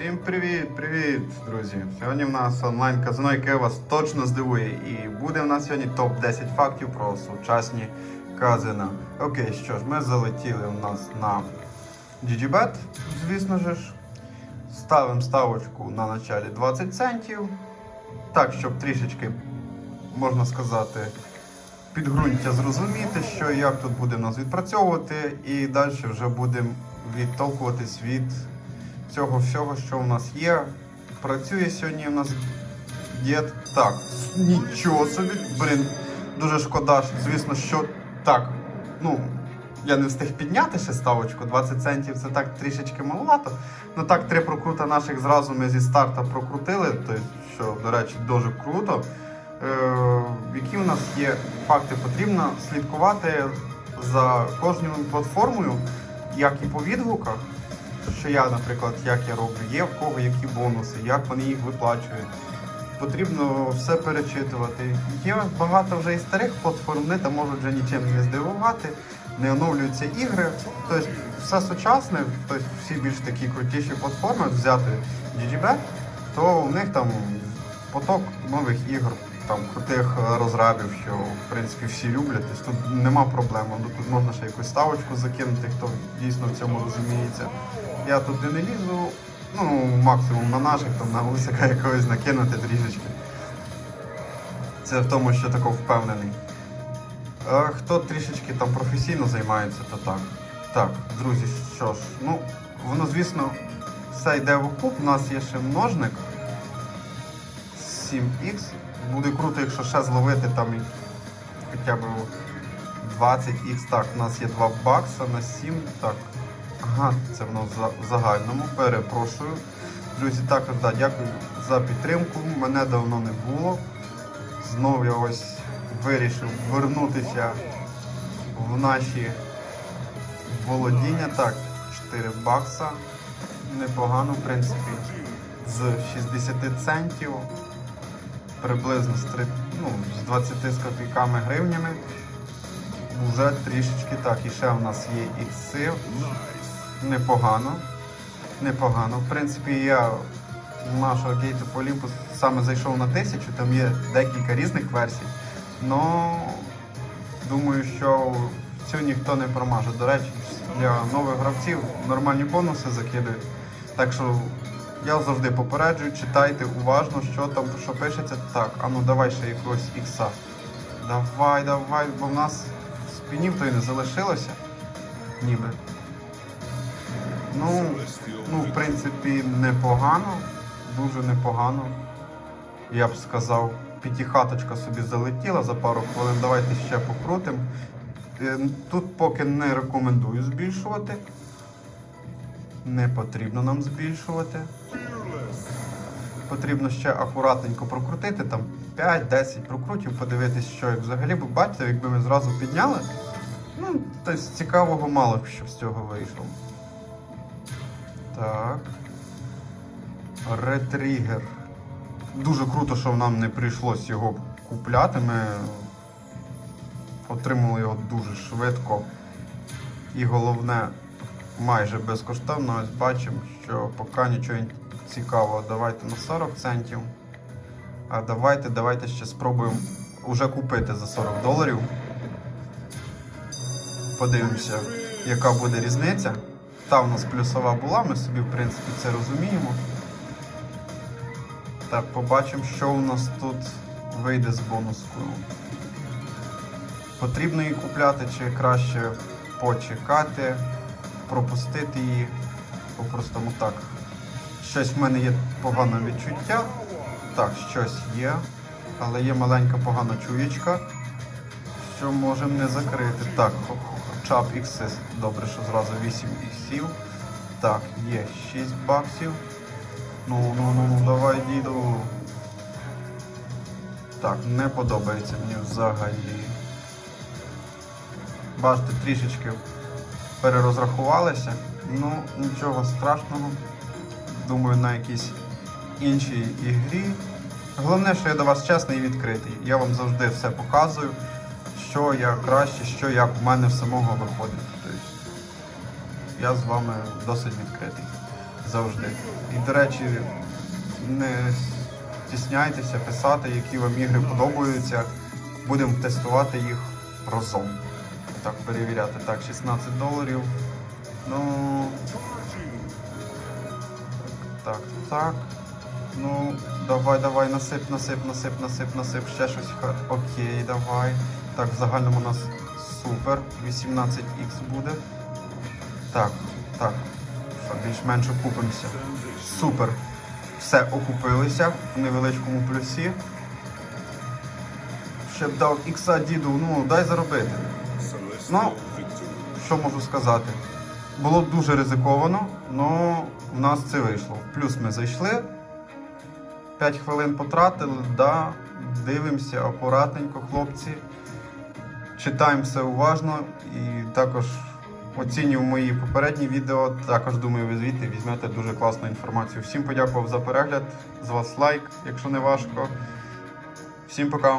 Всім привіт, привіт, друзі! Сьогодні в нас онлайн казино, яке вас точно здивує. І буде в нас сьогодні топ-10 фактів про сучасні казино. Окей, що ж, ми залетіли у нас на GGBet, звісно ж. Ставимо ставочку на началі 20 центів. Так, щоб трішечки, можна сказати, підґрунтя зрозуміти, що як тут буде нас відпрацьовувати, і далі вже будемо відтолкуватись від цього всього, що у нас є. Працює сьогодні у нас дід. Так, нічого собі, блін, дуже шкода, звісно, що так. Ну, я не встиг підняти ще ставочку, 20 центів це так трішечки маловато. Ну так, три прокрута наших зразу ми зі старта прокрутили, тобто, що, до речі, дуже круто. Е, які у нас є факти, потрібно слідкувати за кожною платформою, як і по відгуках, що я, наприклад, як я роблю, є в кого які бонуси, як вони їх виплачують. Потрібно все перечитувати. Є багато вже і старих платформ, вони там можуть вже нічим не здивувати, не оновлюються ігри. Тобто все сучасне, тобто всі більш такі крутіші платформи взяти GGB, то у них там поток нових ігор, там крутих розрабів, що в принципі всі люблять. Тобто тут нема проблем. Тут можна ще якусь ставочку закинути, хто дійсно в цьому розуміється. Я туди не лізу, ну максимум на наших, там на гусика якогось накинути трішечки. Це в тому, що тако впевнений. А хто трішечки там професійно займається, то так. Так, друзі, що ж, ну, воно, звісно, все йде в окуп. У нас є ще множник 7х. Буде круто, якщо ще зловити там хоча б 20х. Так, у нас є 2 бакса на 7. Так. Ага, це в за- в загальному. Перепрошую. Друзі, також да, дякую за підтримку. Мене давно не було. Знову я ось вирішив вернутися в наші володіння. Так, 4 бакса. Непогано, в принципі, з 60 центів. Приблизно з, 3, ну, з 20 з копійками гривнями. Уже трішечки так. І ще в нас є ікси. Непогано. Непогано. В принципі, я з нашого Gate of Olympus саме зайшов на тисячу, там є декілька різних версій. Но думаю, що цю ніхто не промаже. До речі, для нових гравців нормальні бонуси закидують. Так що я завжди попереджую, читайте уважно, що там, що пишеться. Так, а ну давай ще якогось ікса. Давай, давай, бо в нас спінів то й не залишилося. Ніби. Ну, ну, в принципі, непогано, дуже непогано. Я б сказав, п'ятихаточка собі залетіла за пару хвилин. Давайте ще покрутимо. Е, Тут поки не рекомендую збільшувати. Не потрібно нам збільшувати. Потрібно ще акуратненько прокрутити, там 5-10 прокрутів, подивитись, що як взагалі, бо бачите, якби ми зразу підняли, ну, тобто цікавого мало що з цього вийшло. Так. Ретригер. Дуже круто, що нам не прийшлось його купляти. Ми отримали його дуже швидко. І головне, майже безкоштовно. Ось бачимо, що поки нічого цікавого. Давайте на 40 центів. А давайте, давайте ще спробуємо уже купити за 40 доларів. Подивимося, яка буде різниця. Та в нас плюсова була, ми собі, в принципі, це розуміємо. Так, побачимо, що у нас тут вийде з бонускою. Потрібно її купляти чи краще почекати, пропустити її. По-простому так. Щось в мене є погане відчуття. Так, щось є. Але є маленька погана чуєчка, що можемо не закрити. Так, хо- б ікси. Добре, що зразу 8 іксів. Так, є 6 баксів. Ну, ну, ну, ну, давай, діду. Так, не подобається мені взагалі. Бачите, трішечки перерозрахувалися. Ну, нічого страшного. Думаю, на якійсь іншій ігрі. Головне, що я до вас чесний і відкритий. Я вам завжди все показую, що я краще, що як в мене в самого виходить. Тобто, я з вами досить відкритий. завжди. І, до речі, не стісняйтеся писати, які вам ігри подобаються. Будемо тестувати їх разом. Так, перевіряти. Так, 16 доларів. Ну. Так, так. Ну, давай, давай, насип, насип, насип, насип, насип, ще щось. Окей, давай. Так, в загальному у нас супер. 18х буде. Так, так. Більш-менш окупимося. Супер. Все, окупилися в невеличкому плюсі. Ще б дав ікса діду, ну дай заробити. Ну, що можу сказати? Було дуже ризиковано, але в нас це вийшло. Плюс ми зайшли. 5 хвилин потратили, да, дивимося акуратненько, хлопці. Читаємо все уважно і також оцінюємо мої попередні відео. Також думаю, ви звідти візьмете дуже класну інформацію. Всім подякував за перегляд. З вас лайк, якщо не важко. Всім пока.